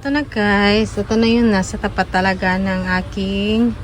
Ito na guys, ito na yun, nasa tapat talaga ng aking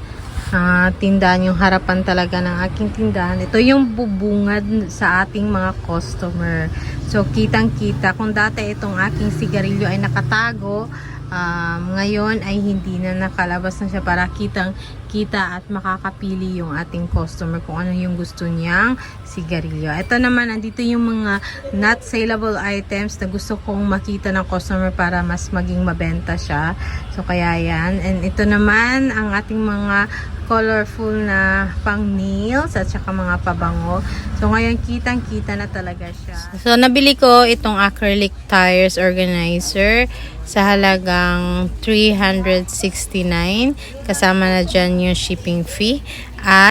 ah, tindahan, yung harapan talaga ng aking tindahan. Ito yung bubungad sa ating mga customer. So, kitang-kita, kung dati itong aking sigarilyo ay nakatago, um, ngayon ay hindi na nakalabas na siya para kitang kita at makakapili yung ating customer kung ano yung gusto niyang sigarilyo. Ito naman, andito yung mga not saleable items na gusto kong makita ng customer para mas maging mabenta siya. So, kaya yan. And ito naman, ang ating mga colorful na pang nails at saka mga pabango. So, ngayon kitang-kita na talaga siya. So, nabili ko itong acrylic tires organizer sa halagang 369. Kasama na dyan yung shipping fee. At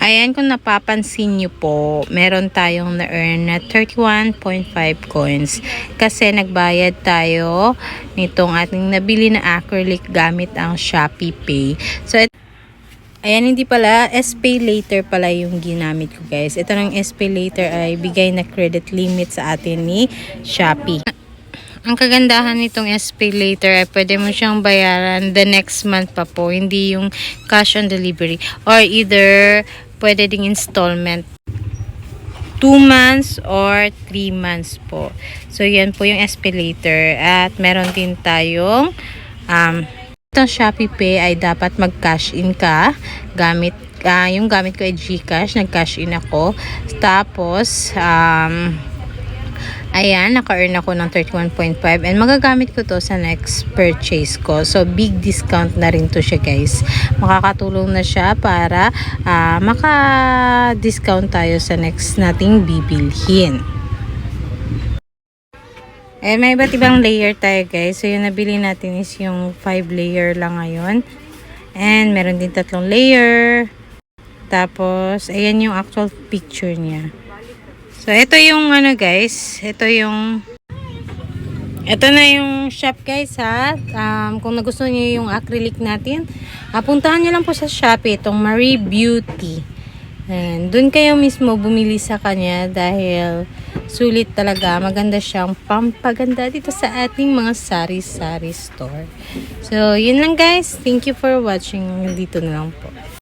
Ayan, kung napapansin nyo po, meron tayong na-earn na 31.5 coins. Kasi nagbayad tayo nitong ating nabili na acrylic gamit ang Shopee Pay. So, et- Ayan, hindi pala. SPay later pala yung ginamit ko, guys. Ito ng SPay later ay bigay na credit limit sa atin ni Shopee. Ang kagandahan nitong SPay later ay pwede mo siyang bayaran the next month pa po, hindi yung cash on delivery. Or either pwede ding installment 2 months or 3 months po. So, yan po yung SPay later. At meron din tayong um, itong Shopee Pay ay dapat mag-cash in ka gamit ah, yung gamit ko ay GCash, nag-cash in ako. Tapos, um, Ayan, naka-earn ako ng 31.5 and magagamit ko to sa next purchase ko. So, big discount na rin to siya guys. Makakatulong na siya para ah, maka-discount tayo sa next nating bibilhin. Eh, may iba't ibang layer tayo guys. So, yung nabili natin is yung 5 layer lang ngayon. And, meron din tatlong layer. Tapos, ayan yung actual picture niya. So, ito yung ano guys. Ito yung... Ito na yung shop guys ha. Um, kung nagustuhan niyo yung acrylic natin, ah, puntahan niyo lang po sa Shopee itong Marie Beauty. Ayan. Doon kayo mismo bumili sa kanya dahil sulit talaga. Maganda siyang pampaganda dito sa ating mga sari-sari store. So, yun lang guys. Thank you for watching. Dito na lang po.